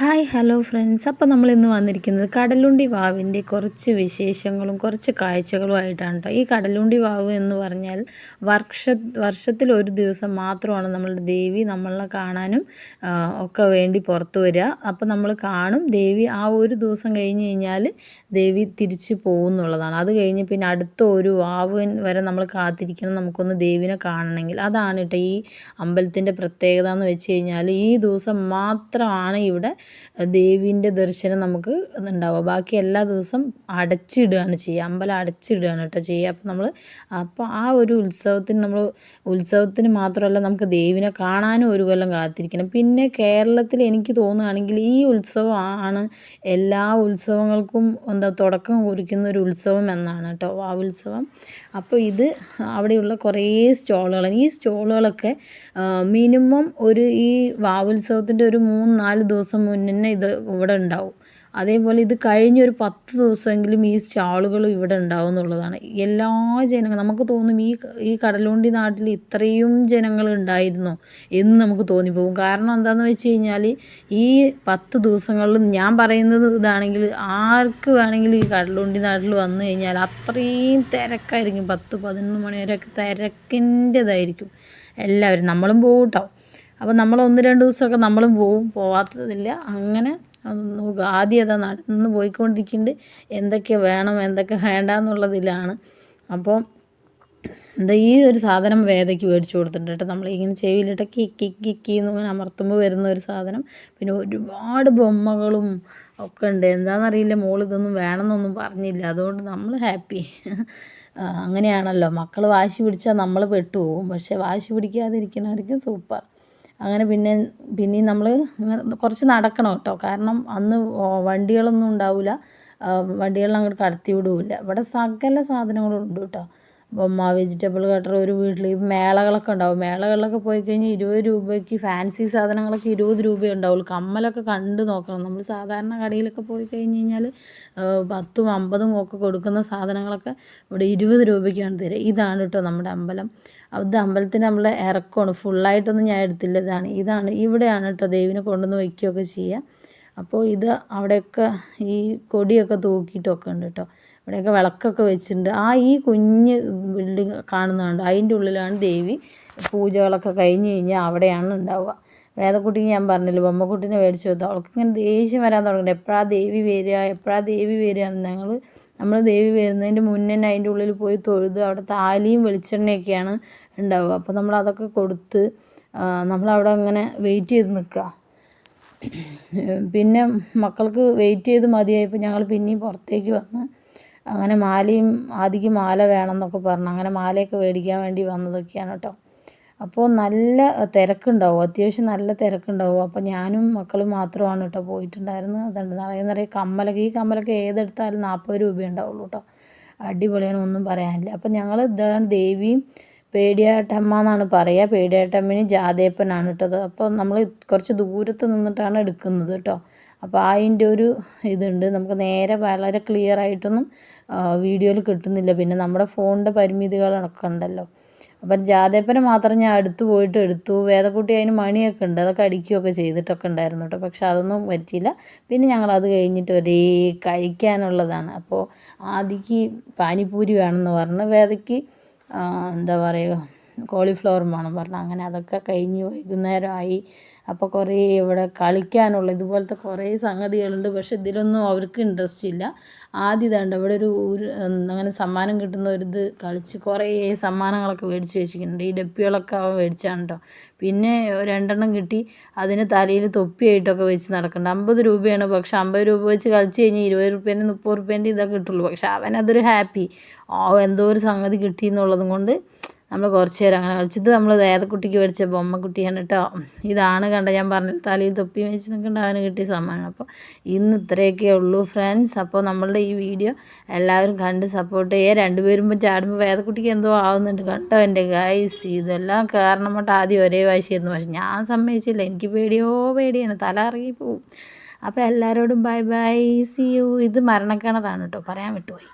Hi hello friends അപ്പോൾ നമ്മൾ ഇന്ന് വന്നിരിക്കുന്നത് കടലുണ്ടി വാവിന്റെ കുറച്ച് വിശേഷങ്ങളും കുറച്ച് കാഴ്ചകളും ആയിട്ടാണ് കേട്ടോ ഈ കടലുണ്ടി വാവ് എന്ന് പറഞ്ഞാൽ വർഷ വർഷത്തിൽ ഒരു ദിവസം മാത്രമാണ് നമ്മളുടെ ദേവി നമ്മളെ കാണാനും ഒക്കെ വേണ്ടി പുറത്തു വരിക. അപ്പോൾ നമ്മൾ കാണും ദേവി ആ ഒരു ദിവസം കഴിഞ്ഞ് കഴിഞ്ഞാൽ ദേവി തിരിച്ച് പോകുന്നുള്ളതാണ്. അത് കഴിഞ്ഞ് പിന്നെ അടുത്ത ഒരു വാവ് വരെ നമ്മൾ കാത്തിരിക്കണം. നമുക്കൊന്ന് ദേവിനെ കാണണമെങ്കിൽ. അതാണ് കേട്ടോ ഈ അമ്പലത്തിന്റെ പ്രത്യേകത എന്ന് വെച്ച് കഴിഞ്ഞാൽ ഈ ദിവസം മാത്രമാണ് ഇവിടെ ദേവീന്റെ ദർശനം നമുക്ക് ഉണ്ടാവുക. ബാക്കി എല്ലാ ദിവസം അടച്ചിടുകയാണ് ചെയ്യുക. അമ്പലം അടച്ചിടുകയാണ് കേട്ടോ ചെയ്യുക. അപ്പോൾ നമ്മൾ അപ്പോൾ ആ ഒരു ഉത്സവത്തിന് നമ്മൾ ഉത്സവത്തിന് മാത്രമല്ല നമുക്ക് ദേവിനെ കാണാനും ഒരു കൊല്ലം കാത്തിരിക്കണം. പിന്നെ കേരളത്തിൽ എനിക്ക് തോന്നുകയാണെങ്കിൽ ഈ ഉത്സവം ആണ് എല്ലാ ഉത്സവങ്ങൾക്കും എന്താ തുടക്കം കുറിക്കുന്ന ഒരു ഉത്സവം എന്നാണ് കേട്ടോ ആ ഉത്സവം. അപ്പോൾ ഇത് അവിടെയുള്ള കുറേ സ്റ്റോളുകളാണ്. ഈ സ്റ്റോളുകളൊക്കെ മിനിമം ഒരു ഈ വാവുത്സവത്തിന്റെ ഒരു മൂന്ന് നാല് ദിവസം മുന്നേ ഇത് ഇവിടെ ഉണ്ടാവും. അതേപോലെ ഇത് കഴിഞ്ഞൊരു പത്ത് ദിവസമെങ്കിലും ഈ സ്റ്റാളുകൾ ഇവിടെ ഉണ്ടാവും എന്നുള്ളതാണ് എല്ലാ ജനങ്ങളും നമുക്ക് തോന്നും ഈ ഈ കടലുണ്ടി നാട്ടിൽ ഇത്രയും ജനങ്ങൾ ഉണ്ടായിരുന്നു എന്ന് നമുക്ക് തോന്നിപ്പോകും. കാരണം എന്താണെന്ന് വെച്ച് കഴിഞ്ഞാൽ ഈ പത്ത് ദിവസങ്ങളിൽ ഞാൻ പറയുന്നത് ഇതാണെങ്കിൽ ആർക്ക് വേണമെങ്കിലും ഈ കടലുണ്ടി നാട്ടിൽ വന്നു കഴിഞ്ഞാൽ അത്രയും തിരക്കായിരിക്കും. പത്ത് പതിനൊന്ന് മണി വരെയൊക്കെ തിരക്കിന്റെതായിരിക്കും. എല്ലാവരും നമ്മളും പോകും കേട്ടോ അപ്പോൾ നമ്മൾ ഒന്ന് രണ്ട് ദിവസമൊക്കെ നമ്മളും പോവും. പോവാത്തതില്ല. അങ്ങനെ ആദ്യം അതാ നടന്ന് പോയിക്കൊണ്ടിരിക്കുന്നുണ്ട് എന്തൊക്കെ വേണം എന്തൊക്കെ വേണ്ട എന്നുള്ളതിലാണ് അപ്പോൾ എന്താ ഈ ഒരു സാധനം വേദയ്ക്ക് മേടിച്ചു കൊടുത്തിട്ടുണ്ട് കേട്ടോ. നമ്മളിങ്ങനെ ചെവിയിലിട്ട് കിക്കി കിക്കി എന്നിങ്ങനെ അമർത്തുമ്പോൾ വരുന്ന ഒരു സാധനം. പിന്നെ ഒരുപാട് ബൊമ്മകളും ഒക്കെ ഉണ്ട്. എന്താണെന്നറിയില്ല മോൾ ഇതൊന്നും വേണമെന്നൊന്നും പറഞ്ഞില്ല. അതുകൊണ്ട് നമ്മൾ ഹാപ്പി. അങ്ങനെയാണല്ലോ. മക്കൾ വാശി പിടിച്ചാൽ നമ്മൾ പെട്ടുപോകും. പക്ഷേ വാശി പിടിക്കാതിരിക്കുന്നവർക്ക് സൂപ്പർ. അങ്ങനെ പിന്നെ പിന്നെയും നമ്മൾ കുറച്ച് നടക്കണം കേട്ടോ. കാരണം അന്ന് വണ്ടികളൊന്നും ഉണ്ടാവില്ല വണ്ടികളിൽ അങ്ങോട്ട് കടത്തി വിടില്ല. ഇവിടെ സകല സാധനങ്ങളും ഉണ്ട് കേട്ടോ. ബൊമ്മ വെജിറ്റബിൾ കട്ടർ ഒരു വീട്ടിൽ മേളകളൊക്കെ ഉണ്ടാവും. മേളകളിലൊക്കെ പോയി കഴിഞ്ഞാൽ ഇരുപത് രൂപയ്ക്ക് ഫാൻസി സാധനങ്ങളൊക്കെ ഇരുപത് രൂപയേ ഉണ്ടാവുള്ളൂ കമ്മലൊക്കെ കണ്ട് നോക്കണം. നമ്മൾ സാധാരണ കടയിലൊക്കെ പോയി കഴിഞ്ഞ് കഴിഞ്ഞാൽ പത്തും അമ്പതും ഒക്കെ കൊടുക്കുന്ന സാധനങ്ങളൊക്കെ ഇവിടെ ഇരുപത് രൂപയ്ക്കാണ് തരിക ഇതാണ് കേട്ടോ നമ്മുടെ അമ്പലം. അത് അമ്പലത്തിന് നമ്മളെ ഇറക്കമാണ്. ഫുള്ളായിട്ടൊന്നും ഞാൻ എടുത്തില്ല. ഇതാണ് ഇതാണ് ഇവിടെയാണ് കേട്ടോ ദേവിനെ കൊണ്ടുവന്ന് വയ്ക്കുകയൊക്കെ ചെയ്യുക അപ്പോൾ ഇത് അവിടെയൊക്കെ ഈ കൊടിയൊക്കെ തൂക്കിയിട്ടൊക്കെ ഉണ്ട് കേട്ടോ. ഇവിടെയൊക്കെ വിളക്കൊക്കെ വെച്ചിട്ടുണ്ട്. ആ ഈ കുഞ്ഞ് ബിൽഡിങ് കാണുന്നുണ്ട് അതിന്റെ ഉള്ളിലാണ് ദേവി പൂജകളൊക്കെ കഴിഞ്ഞ് കഴിഞ്ഞാൽ അവിടെയാണ് ഉണ്ടാവുക. വേദക്കുട്ടിക്ക് ഞാൻ പറഞ്ഞില്ല ബൊമ്മക്കുട്ടീനെ മേടിച്ചു കൊടുത്തു അവൾക്ക് ഇങ്ങനെ ദേഷ്യം വരാൻ തുടങ്ങി എപ്പോഴാണ് ദേവി വരിക എപ്പോഴാണ് ദേവി വരിക ഞങ്ങൾ നമ്മൾ ദേവി വരുന്നതിന്റെ മുന്നേ അതിന്റെ ഉള്ളിൽ പോയി തൊഴുത് അവിടെ താലിയും വെളിച്ചെണ്ണയൊക്കെയാണ് ഉണ്ടാവുക. അപ്പോൾ നമ്മൾ അതൊക്കെ കൊടുത്ത് നമ്മളവിടെ അങ്ങനെ വെയിറ്റ് ചെയ്ത് നിൽക്കുക. പിന്നെ മക്കൾക്ക് വെയിറ്റ് ചെയ്ത് മതിയായപ്പോൾ ഞങ്ങൾ പിന്നെയും പുറത്തേക്ക് വന്ന് അങ്ങനെ മാലയും ആദിക്ക് മാല വേണം എന്നൊക്കെ പറഞ്ഞു. അങ്ങനെ മാലയൊക്കെ മേടിക്കാൻ വേണ്ടി വന്നതൊക്കെയാണ് കേട്ടോ അപ്പോൾ നല്ല തിരക്കുണ്ടാവും. അത്യാവശ്യം നല്ല തിരക്കുണ്ടാവും. അപ്പോൾ ഞാനും മക്കളും മാത്രമാണ് കേട്ടോ പോയിട്ടുണ്ടായിരുന്നത്. അതുകൊണ്ട് നിറയെ നിറയെ കമ്മലൊക്കെ ഈ കമ്മലൊക്കെ ഏതെടുത്താലും നാൽപ്പത് രൂപ ഉണ്ടാവുള്ളൂ കേട്ടോ അടിപൊളിയാണ് ഒന്നും പറയാനില്ല. അപ്പോൾ ഞങ്ങൾ ഇതാണ് ദേവിയും പേടിയാട്ടമ്മ എന്നാണ് പറയുക പേടിയാട്ടമ്മിന് ജാതേപ്പനാണ് ഇട്ടത് അപ്പോൾ നമ്മൾ കുറച്ച് ദൂരത്ത് നിന്നിട്ടാണ് എടുക്കുന്നത് കേട്ടോ അപ്പോൾ അതിന്റെ ഒരു ഇതുണ്ട്. നമുക്ക് നേരെ വളരെ ക്ലിയർ ആയിട്ടൊന്നും വീഡിയോയിൽ കിട്ടുന്നില്ല. പിന്നെ നമ്മുടെ ഫോണിന്റെ പരിമിതികളൊക്കെ ഉണ്ടല്ലോ. അപ്പം ജാതേപ്പനെ മാത്രം ഞാൻ അടുത്ത് പോയിട്ട് എടുത്തു. വേദക്കുട്ടി അതിന് മണിയൊക്കെ ഉണ്ട്. അതൊക്കെ അടിക്കുകയൊക്കെ ചെയ്തിട്ടൊക്കെ ഉണ്ടായിരുന്നു കേട്ടോ പക്ഷെ അതൊന്നും പറ്റിയില്ല. പിന്നെ ഞങ്ങൾ അത് കഴിഞ്ഞിട്ട് ഒരേ കഴിക്കാനുള്ളതാണ്. അപ്പോൾ ആദിക്ക് പാനിപ്പൂരി വേണമെന്ന് പറഞ്ഞ്. വേദയ്ക്ക് എന്താ പറയുക കോളിഫ്ലവർ വേണം പറഞ്ഞു. അങ്ങനെ അതൊക്കെ കഴിഞ്ഞ് വൈകുന്നേരമായി. അപ്പോൾ കുറേ ഇവിടെ കളിക്കാനുള്ള ഇതുപോലത്തെ കുറേ സംഗതികളുണ്ട്. പക്ഷെ ഇതിലൊന്നും അവർക്ക് ഇൻട്രസ്റ്റ് ഇല്ല. ആദ്യം ഇതാണ്ട് ഇവിടെ ഒരു അങ്ങനെ സമ്മാനം കിട്ടുന്ന ഒരു കളിച്ച് കുറേ സമ്മാനങ്ങളൊക്കെ മേടിച്ച് വെച്ചിട്ടുണ്ട് ഈ ഡപ്പികളൊക്കെ അവൻ മേടിച്ചാണ് പിന്നെ രണ്ടെണ്ണം കിട്ടി. അതിന് തലയിൽ തൊപ്പിയായിട്ടൊക്കെ വെച്ച് നടക്കുന്നുണ്ട്. അമ്പത് രൂപയാണ്. പക്ഷെ അമ്പത് രൂപ വെച്ച് കളിച്ച് കഴിഞ്ഞാൽ ഇരുപത് റുപ്യേന്റെ മുപ്പത് റുപ്യേന്റെ ഇതൊക്കെ കിട്ടുള്ളൂ. പക്ഷെ അവനതൊരു ഹാപ്പി ഓ എന്തോ ഒരു സംഗതി കിട്ടി എന്നുള്ളതും കൊണ്ട് നമ്മൾ കുറച്ച് നേരം അങ്ങനെ കളിച്ചത് നമ്മൾ വേദക്കുട്ടിക്ക് മേടിച്ച ബൊമ്മക്കുട്ടിയാണ് കേട്ടോ. ഇതാണ് കണ്ട ഞാൻ പറഞ്ഞ തലയിൽ തൊപ്പി വെച്ച് നിൽക്കേണ്ട അവന് കിട്ടിയ സമ്മാനം. അപ്പോൾ ഇന്ന് ഇത്രയൊക്കെ ഉള്ളൂ ഫ്രണ്ട്സ്. അപ്പോൾ നമ്മളുടെ ഈ വീഡിയോ എല്ലാവരും കണ്ട് സപ്പോർട്ട് ചെയ്യുക. രണ്ടുപേരും ചാടുമ്പോൾ വേദക്കുട്ടിക്ക് എന്തോ ആവുന്നുണ്ട് കേട്ടോ എന്റെ ഗൈസ് ഇതെല്ലാം കാരണം കൊണ്ട് ആദ്യം ഒരേ വാശിയായിരുന്നു പക്ഷെ ഞാൻ സമ്മതിച്ചില്ല. എനിക്ക് പേടിയോ പേടിയാണ്. തല ഇറങ്ങി അപ്പോൾ എല്ലാവരോടും ബൈ ബൈ സി യു ഇത് മരണക്കിണറാണ് കേട്ടോ. പറയാൻ വിട്ടുപോയി.